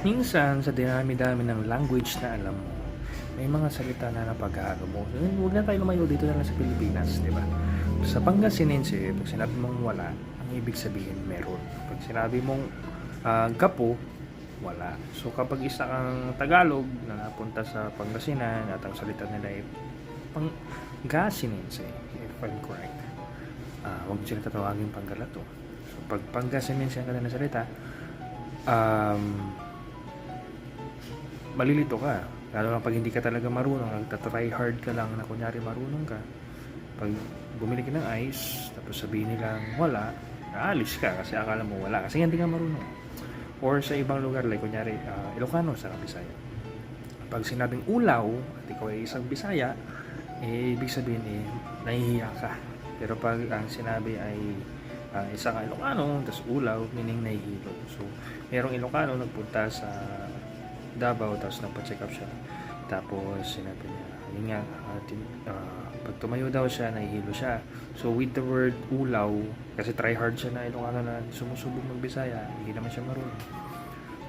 Minsan, sa dinami-dami ng language na alam mo, may mga salita na napag-aano mo. Huwag na tayo lumayo dito lang sa Pilipinas, di ba? Sa Pangasinense, pag sinabi mong wala, ang ibig sabihin meron. Pag sinabi mong ah, gapo, wala. So kapag isa kang Tagalog na napunta sa Pangasinan at ang salita nila ay Pangasinense, if I'm correct. Ah, huwag sila tatawagin Panggalato. So pag Pangasinense ang kanilang salita, um, malilito ka. Lalo na pag hindi ka talaga marunong, nagtatry hard ka lang na kunyari marunong ka. Pag bumili ka ng ice, tapos sabihin nilang wala, aalis ka kasi akala mo wala kasi hindi ka marunong. Or sa ibang lugar, like kunyari, ah, Ilocano sa Bisaya. Pag sinabing ulaw, at ikaw ay isang Bisaya, eh, ibig sabihin eh, nahihiya ka. Pero pag ang sinabi ay ah, isang Ilocano, tapos ulaw, meaning nahihilo. So, merong Ilocano nagpunta sa Davao, tapos nagpa-check up siya. Tapos, sinabi niya, yun nga, ah, pag tumayo daw siya, nahihilo siya. So, with the word ulaw, kasi try hard siya na Ilocano na sumusubok magbisaya, hindi naman siya marunong.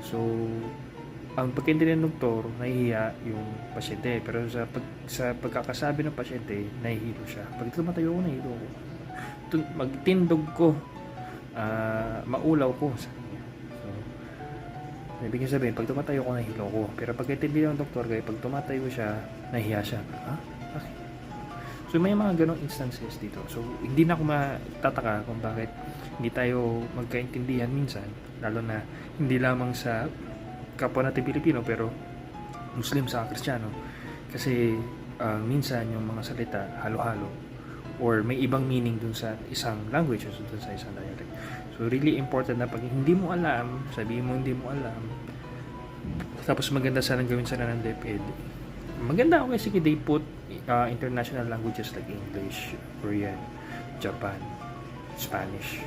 So, ang pagkaintindi ng doktor, nahihiya yung pasyente. Pero sa, pag, sa pagkakasabi ng pasyente, nahihilo siya. Pag tumatayo ko, nahihilo ko. Magtindog ko, ah, maulaw ko ibig sabihin, pag tumatayo ko, nahihilo ko. Pero pag intindi ng doktor, kaya pag tumatayo siya, nahihiya siya. Ha? So, may mga ganong instances dito. So, hindi na ako matataka kung bakit hindi tayo magkaintindihan minsan, lalo na hindi lamang sa kapwa natin Pilipino, pero Muslim sa Kristiyano. Kasi ah, minsan yung mga salita halo-halo or may ibang meaning dun sa isang language o dun sa isang dialect. So really important na pag hindi mo alam, sabihin mo hindi mo alam, tapos maganda sana gawin sana ng DepEd. Maganda ako kasi they put uh, international languages like English, Korean, Japan, Spanish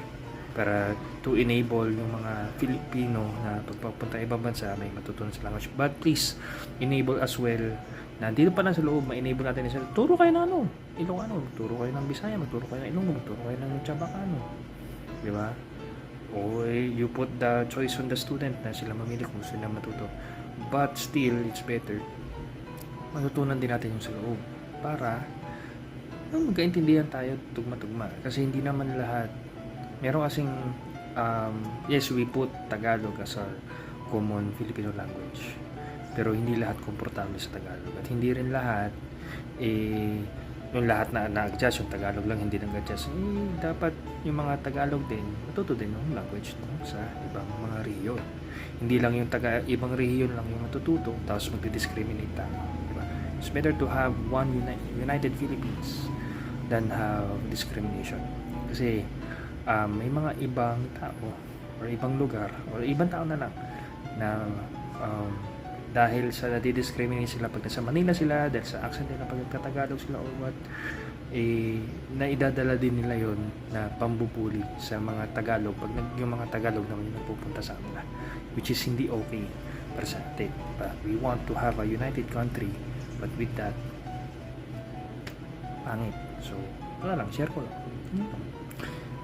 para to enable yung mga Filipino na pagpapunta ibang bansa may matutunan sa language. But please, enable as well na dito pa lang sa loob, ma-enable natin sila. Turo kayo ng ano, Ilocano, turo kayo ng Bisaya, magturo kayo ng Ilonggo, magturo kayo ng Chabacano. Di ba? O eh, you put the choice on the student na sila mamili kung sila matuto. But still, it's better matutunan din natin yung sa loob para magkaintindihan tayo tugma-tugma kasi hindi naman lahat meron kasing um, yes we put Tagalog as our common Filipino language pero hindi lahat komportable sa Tagalog. At hindi rin lahat eh yung lahat na na-adjust yung Tagalog lang hindi nag-adjust eh, dapat yung mga Tagalog din matuto din yung language no, sa ibang mga rehiyon. Hindi lang yung taga ibang rehiyon lang yung matututo tapos magdi-discriminate tayo di ba it's better to have one uni- united Philippines than have discrimination. Kasi um, may mga ibang tao or ibang lugar or ibang tao na lang na um, dahil sa nadi-discriminate sila pag nasa Manila sila dahil sa accent nila pag nagkatagalog sila or what eh, naidadala din nila yon na pambubuli sa mga Tagalog. Pag nag, yung mga Tagalog naman yung napupunta sa kanila which is hindi okay para sa but we want to have a united country but with that pangit. So wala lang share ko lang.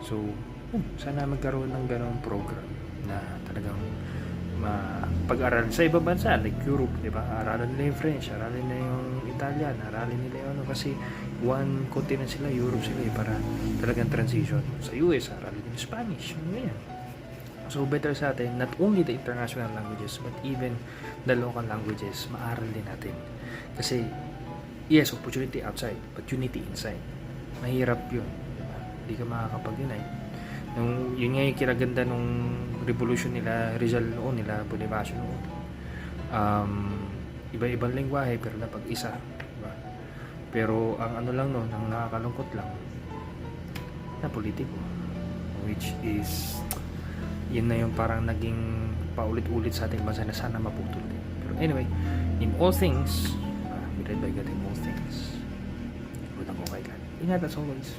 So yun, sana magkaroon ng ganong program na talagang mapag-aralan sa ibang bansa like Europe, di ba? Aralan nila yung French, aralin nila yung Italian, aralin nila yung ano kasi one continent sila, Europe sila eh, para talagang transition. Sa US, aralin nila Spanish, ano yan. So better sa atin, not only the international languages, but even the local languages, maaral din natin. Kasi, yes, opportunity outside, but unity inside. Mahirap yun. di ba? Hindi ka makakapag-unite. Nung, yun nga yung kinaganda nung revolution nila, Rizal noon, nila Bonifacio noon. Um, iba-ibang lingwahe, pero napag-isa. Diba? Pero ang ano lang noon, ang nakakalungkot lang, na politiko. Which is, yun na yung parang naging paulit-ulit sa ating bansa na sana maputol din. Pero anyway, in all things, uh, we read by God in all things. Good ako. Ingat as always.